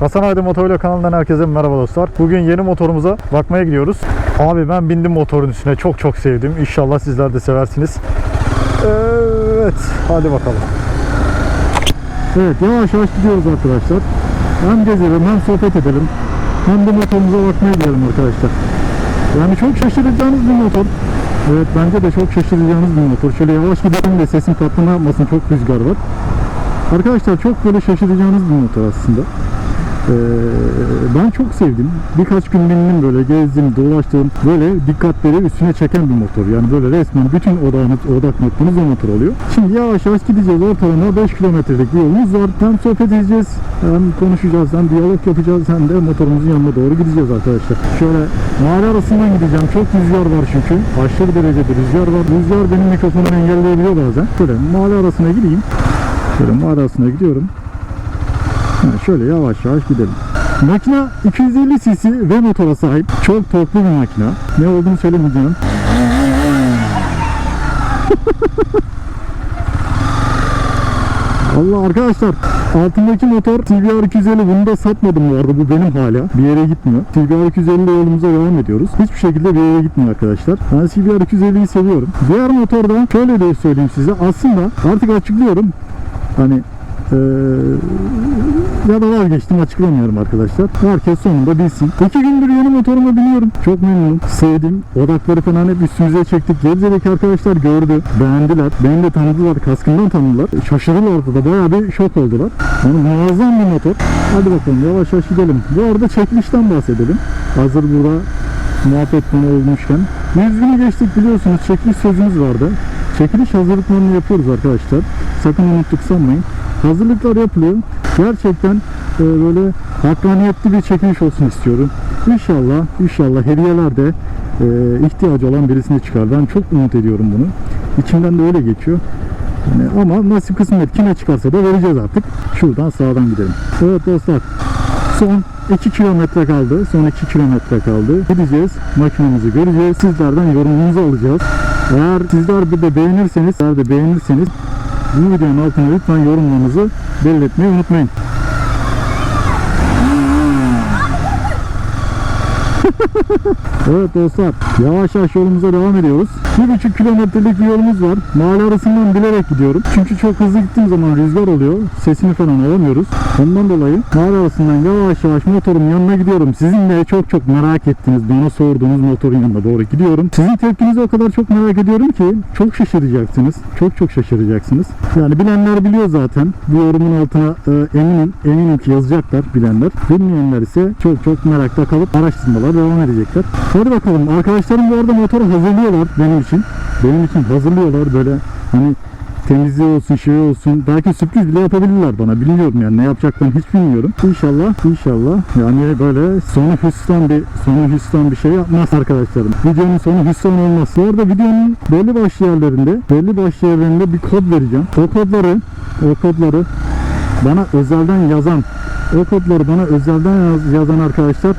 Hasan Aydın Motovlog kanalından herkese merhaba dostlar. Bugün yeni motorumuza bakmaya gidiyoruz. Abi ben bindim motorun üstüne. Çok çok sevdim. İnşallah sizler de seversiniz. Evet. Hadi bakalım. Evet yavaş yavaş gidiyoruz arkadaşlar. Hem gezelim hem sohbet edelim. Hem de motorumuza bakmaya gidelim arkadaşlar. Yani çok şaşıracağınız bir motor. Evet bence de çok şaşıracağınız bir motor. Şöyle yavaş gidelim de sesin patlama yapmasın. Çok rüzgar var. Arkadaşlar çok böyle şaşıracağınız bir motor aslında. Ee, ben çok sevdim. Birkaç gün bindim böyle gezdim, dolaştım. Böyle dikkatleri üstüne çeken bir motor. Yani böyle resmen bütün odağınız, odak noktanız o motor oluyor. Şimdi yavaş yavaş gideceğiz. Ortalama 5 kilometrelik bir yolumuz var. Hem sohbet edeceğiz, hem konuşacağız, hem diyalog yapacağız, hem de motorumuzun yanına doğru gideceğiz arkadaşlar. Şöyle mahalle arasından gideceğim. Çok rüzgar var çünkü. Aşırı derecede rüzgar var. Rüzgar benim mikrofonumu engelleyebiliyor bazen. Şöyle mahalle arasına gideyim. Şöyle mağarasına gidiyorum. Şöyle yavaş yavaş gidelim. Makine 250 cc ve motora sahip. Çok torklu bir makine. Ne olduğunu söylemeyeceğim. Allah arkadaşlar altındaki motor TBR 250 bunu da satmadım bu arada. Bu benim hala. Bir yere gitmiyor. TBR 250 yolumuza devam ediyoruz. Hiçbir şekilde bir yere gitmiyor arkadaşlar. Ben TBR 250'yi seviyorum. Diğer motorda şöyle de söyleyeyim size. Aslında artık açıklıyorum. Hani eee, ya da vazgeçtim açıklamıyorum arkadaşlar. Herkes sonunda bilsin. İki gündür yeni motoruma biniyorum. Çok memnunum. Sevdim. Odakları falan hep üstümüze çektik. Gebze'deki arkadaşlar gördü. Beğendiler. Beni de tanıdılar. Kaskından tanıdılar. Şaşırdılar da bayağı bir şok oldular. Yani muazzam bir motor. Hadi bakalım yavaş yavaş gidelim. Bu arada çekilişten bahsedelim. Hazır burada muhabbet konu olmuşken. 100 günü geçtik biliyorsunuz. Çekiliş sözümüz vardı. Çekiliş hazırlıklarını yapıyoruz arkadaşlar. Sakın unuttuk sanmayın. Hazırlıklar yapılıyor. Gerçekten e, böyle hakkaniyetli bir çekiliş olsun istiyorum. İnşallah, inşallah hediyeler de e, ihtiyacı olan birisine çıkar. Ben çok umut ediyorum bunu. İçimden de öyle geçiyor. Yani ama nasip kısmet kime çıkarsa da vereceğiz artık. Şuradan sağdan gidelim. Evet dostlar. Son 2 kilometre kaldı. Son 2 kilometre kaldı. Gideceğiz. Makinemizi göreceğiz. Sizlerden yorumunuzu alacağız. Eğer sizler bir de beğenirseniz, eğer de beğenirseniz bu videonun altına lütfen yorumlarınızı belirtmeyi unutmayın. Evet dostlar yavaş yavaş yolumuza devam ediyoruz. Bir buçuk kilometrelik bir yolumuz var. Mahalle arasından bilerek gidiyorum. Çünkü çok hızlı gittiğim zaman rüzgar oluyor. Sesini falan alamıyoruz. Ondan dolayı mahalle arasından yavaş yavaş motorun yanına gidiyorum. Sizin de çok çok merak ettiğiniz, bana sorduğunuz motorun yanına doğru gidiyorum. Sizin tepkinizi o kadar çok merak ediyorum ki çok şaşıracaksınız. Çok çok şaşıracaksınız. Yani bilenler biliyor zaten. Bu yorumun altına e, eminim, eminim ki yazacaklar bilenler. Bilmeyenler ise çok çok merakta kalıp araştırmalar devam edecekler. Hadi bakalım. Arkadaşlarım bu arada motoru hazırlıyorlar benim için. Benim için hazırlıyorlar böyle hani temizliği olsun şey olsun belki sürpriz bile yapabilirler bana bilmiyorum yani ne yapacaklarını hiç bilmiyorum İnşallah inşallah yani böyle sonu hüsran bir sonu hüsran bir şey yapmaz arkadaşlarım videonun sonu hüsran olmaz bu arada videonun belli başlı yerlerinde belli başlı yerlerinde bir kod vereceğim o kodları o kodları bana özelden yazan o kodları bana özelden yaz- yazan arkadaşlar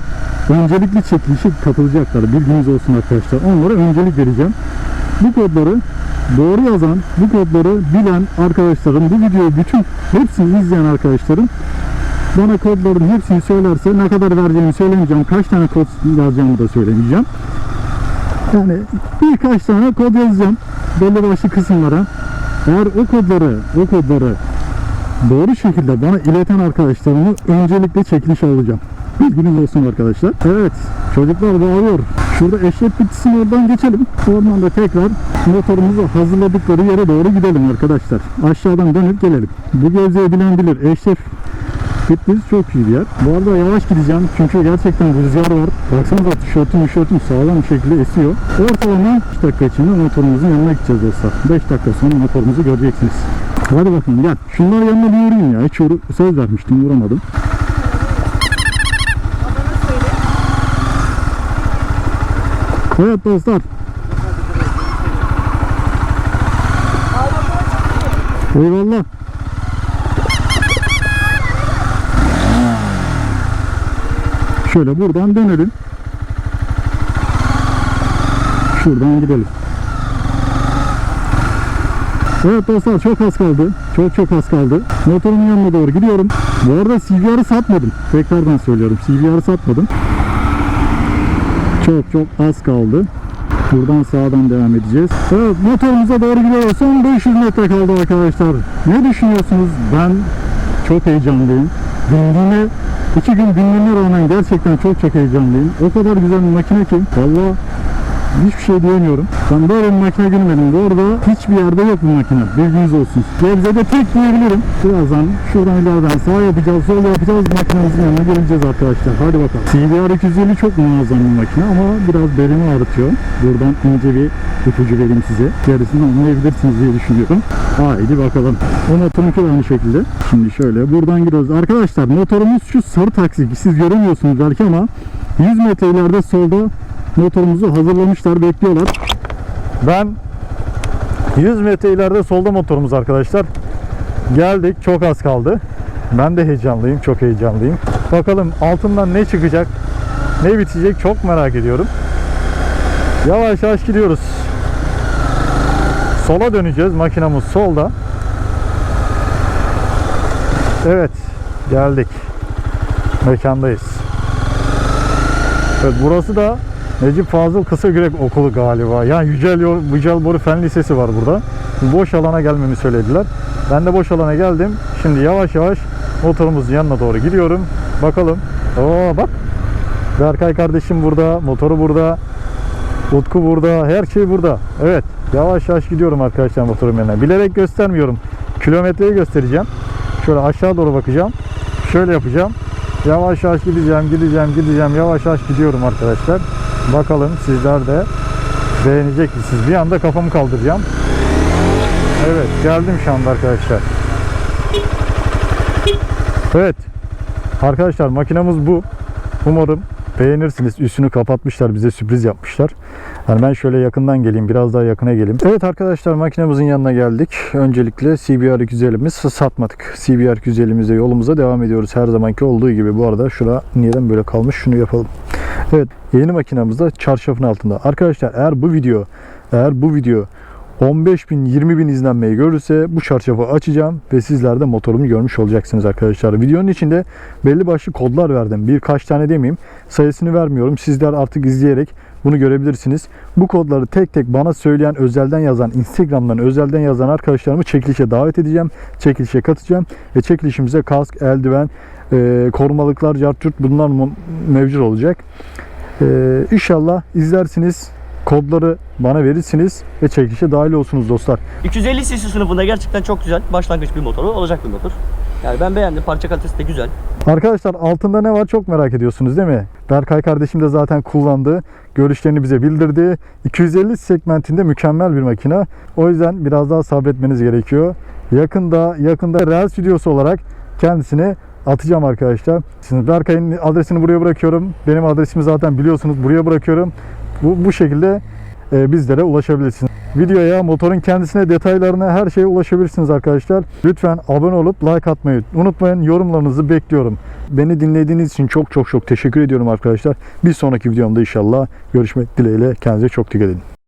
öncelikli çekilişe katılacaklar bilginiz olsun arkadaşlar onlara öncelik vereceğim bu kodları doğru yazan, bu kodları bilen arkadaşlarım, bu videoyu bütün hepsini izleyen arkadaşlarım bana kodların hepsini söylerse ne kadar vereceğimi söylemeyeceğim. Kaç tane kod yazacağımı da söylemeyeceğim. Yani birkaç tane kod yazacağım belli başlı kısımlara. Eğer o kodları, o kodları doğru şekilde bana ileten arkadaşlarımı öncelikle çekiliş alacağım. Bilginiz olsun arkadaşlar. Evet çocuklar bağırıyor. Şurada eşek bitisinin oradan geçelim. Oradan da tekrar motorumuzu hazırladıkları yere doğru gidelim arkadaşlar. Aşağıdan dönüp gelelim. Bu gevzeyi bilen bilir. Eşref Bitlis çok iyi bir yer. Bu arada yavaş gideceğim çünkü gerçekten rüzgar var. Baksanıza tişörtüm tişörtüm sağlam bir şekilde esiyor. Ortalama 5 dakika içinde motorumuzun yanına gideceğiz dostlar. 5 dakika sonra motorumuzu göreceksiniz. Hadi bakalım gel. Şunlar yanına bir uğrayayım ya. Hiç söz vermiştim uğramadım. Evet dostlar. Eyvallah. Şöyle buradan dönelim. Şuradan gidelim. Evet dostlar çok az kaldı. Çok çok az kaldı. Motorumun yanına doğru gidiyorum. Bu arada CBR'ı satmadım. Tekrardan söylüyorum. CBR'ı satmadım. Çok çok az kaldı. Buradan sağdan devam edeceğiz. Evet motorumuza doğru gidiyoruz. Son 500 metre kaldı arkadaşlar. Ne düşünüyorsunuz? Ben çok heyecanlıyım. Bindiğime, iki gün bindiğime rağmen gerçekten çok çok heyecanlıyım. O kadar güzel bir makine ki. Valla hiçbir şey diyemiyorum. Ben böyle bir makine görmedim. Bu arada hiçbir yerde yok bu makine. Bilginiz olsun. Gebze'de tek diyebilirim. Birazdan şuradan ileriden sağ yapacağız, sol yapacağız. Makinemizin yanına geleceğiz arkadaşlar. Hadi bakalım. CBR 250 çok muazzam bir makine ama biraz belimi ağrıtıyor. Buradan ince bir ipucu vereyim size. Gerisini anlayabilirsiniz diye düşünüyorum. Haydi bakalım. O motorunki de aynı şekilde. Şimdi şöyle buradan gidiyoruz. Arkadaşlar motorumuz şu sarı taksi. Siz göremiyorsunuz belki ama 100 metre ileride solda motorumuzu hazırlamışlar, bekliyorlar. Ben 100 metre ileride solda motorumuz arkadaşlar. Geldik, çok az kaldı. Ben de heyecanlıyım, çok heyecanlıyım. Bakalım altından ne çıkacak, ne bitecek çok merak ediyorum. Yavaş yavaş gidiyoruz. Sola döneceğiz, makinamız solda. Evet, geldik. Mekandayız. Evet, burası da Necip Fazıl Kısagürek Okulu galiba. Yani Yücel, Yücel Boru Fen Lisesi var burada. Boş alana gelmemi söylediler. Ben de boş alana geldim. Şimdi yavaş yavaş motorumuzun yanına doğru gidiyorum. Bakalım. Oo bak. Berkay kardeşim burada, motoru burada. Utku burada, her şey burada. Evet, yavaş yavaş gidiyorum arkadaşlar motorum yanına. Bilerek göstermiyorum. Kilometreyi göstereceğim. Şöyle aşağı doğru bakacağım. Şöyle yapacağım. Yavaş yavaş gideceğim, gideceğim, gideceğim. Yavaş yavaş gidiyorum arkadaşlar. Bakalım sizler de beğenecek misiniz? Bir anda kafamı kaldıracağım. Evet, geldim şu anda arkadaşlar. Evet. Arkadaşlar makinamız bu. Umarım beğenirsiniz. Üstünü kapatmışlar. Bize sürpriz yapmışlar. Yani ben şöyle yakından geleyim. Biraz daha yakına geleyim. Evet arkadaşlar makinemizin yanına geldik. Öncelikle CBR 250'miz satmadık. CBR 250'mizde yolumuza devam ediyoruz. Her zamanki olduğu gibi. Bu arada şura neden böyle kalmış? Şunu yapalım. Evet yeni makinamız da çarşafın altında. Arkadaşlar eğer bu video eğer bu video 15 bin 20 bin izlenmeyi görürse bu çarşafı açacağım ve sizler de motorumu görmüş olacaksınız arkadaşlar. Videonun içinde belli başlı kodlar verdim. Birkaç tane demeyeyim. Sayısını vermiyorum. Sizler artık izleyerek bunu görebilirsiniz. Bu kodları tek tek bana söyleyen, özelden yazan, Instagram'dan özelden yazan arkadaşlarımı çekilişe davet edeceğim. Çekilişe katacağım ve çekilişimize kask, eldiven, e, korumalıklar, cartçurt bunlar mevcut olacak. E, inşallah izlersiniz. Kodları bana verirsiniz ve çekilişe dahil olsunuz dostlar. 250 cc sınıfında gerçekten çok güzel başlangıç bir motoru olacak bir motor. Yani ben beğendim. Parça kalitesi de güzel. Arkadaşlar altında ne var çok merak ediyorsunuz değil mi? Berkay kardeşim de zaten kullandı. Görüşlerini bize bildirdi. 250 segmentinde mükemmel bir makine. O yüzden biraz daha sabretmeniz gerekiyor. Yakında yakında Real Stüdyosu olarak kendisini atacağım arkadaşlar. Şimdi Berkay'ın adresini buraya bırakıyorum. Benim adresimi zaten biliyorsunuz buraya bırakıyorum. Bu, bu şekilde e, bizlere ulaşabilirsiniz. Videoya, motorun kendisine, detaylarına her şeye ulaşabilirsiniz arkadaşlar. Lütfen abone olup like atmayı unutmayın. Yorumlarınızı bekliyorum. Beni dinlediğiniz için çok çok çok teşekkür ediyorum arkadaşlar. Bir sonraki videomda inşallah görüşmek dileğiyle. Kendinize çok dikkat edin.